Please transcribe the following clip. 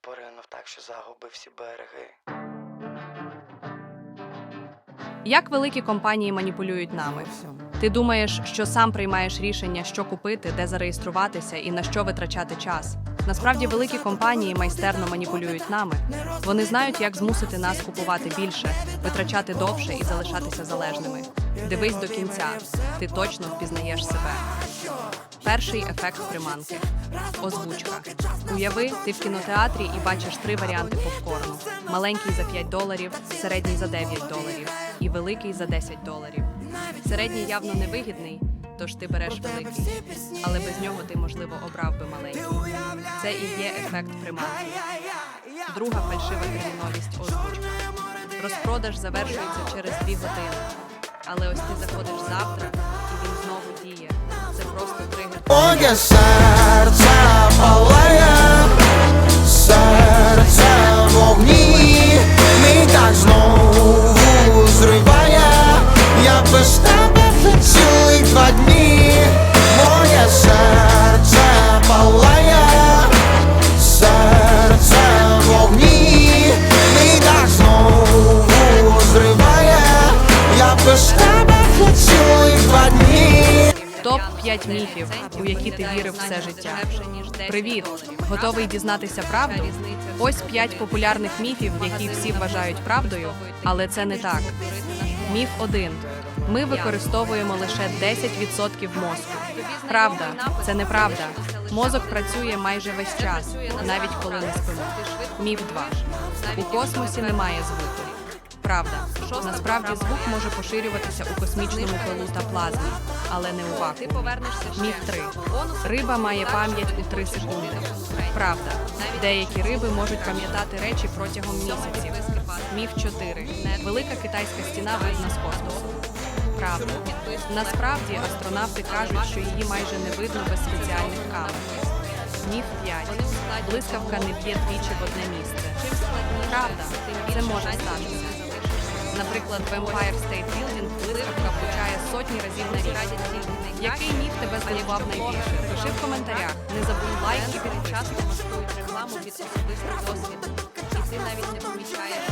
поринув так, що загубив всі береги. Як великі компанії маніпулюють нами? Ти думаєш, що сам приймаєш рішення, що купити, де зареєструватися і на що витрачати час. Насправді великі компанії майстерно маніпулюють нами. Вони знають, як змусити нас купувати більше, витрачати довше і залишатися залежними. Дивись до кінця, ти точно впізнаєш себе. Перший ефект приманки озвучка. Уяви, ти в кінотеатрі і бачиш три варіанти попкорну: маленький за 5 доларів, середній за 9 доларів і великий за 10 доларів. Середній явно невигідний, тож ти береш великий, але без нього ти, можливо, обрав би маленький. Це і є ефект приманки. Друга фальшива терміновість озвучка. Розпродаж завершується через 2 години. Але ось ти заходиш завтра, і він знову діє. Це просто тригер. Топ 5 міфів, у які ти вірив все життя. Привіт! Готовий дізнатися правду? Ось 5 популярних міфів, які всі вважають правдою, але це не так. Міф 1. Ми використовуємо лише 10% мозку. Правда, це неправда. Мозок працює майже весь час, навіть коли не спимо. Міф 2. У космосі немає звуку. Правда, насправді звук може поширюватися у космічному пилу та плазмі, але не у вакуумі. Міф 3. Риба має пам'ять у 3 секунди. Правда, деякі риби можуть пам'ятати речі протягом місяців. Міф 4. Велика китайська стіна видна з космосу. Правда. Насправді астронавти кажуть, що її майже не видно без спеціальних камер. Міф 5. Блискавка не б'є двічі в одне місце. Правда, це може статися. Наприклад, Vampire State Building виставка включає сотні разів на рік. Який міф тебе заливав найбільше? Пиши в коментарях. Не забудь лайки, і часто рекламу від особистого досвіду. І ти навіть не помічаєш.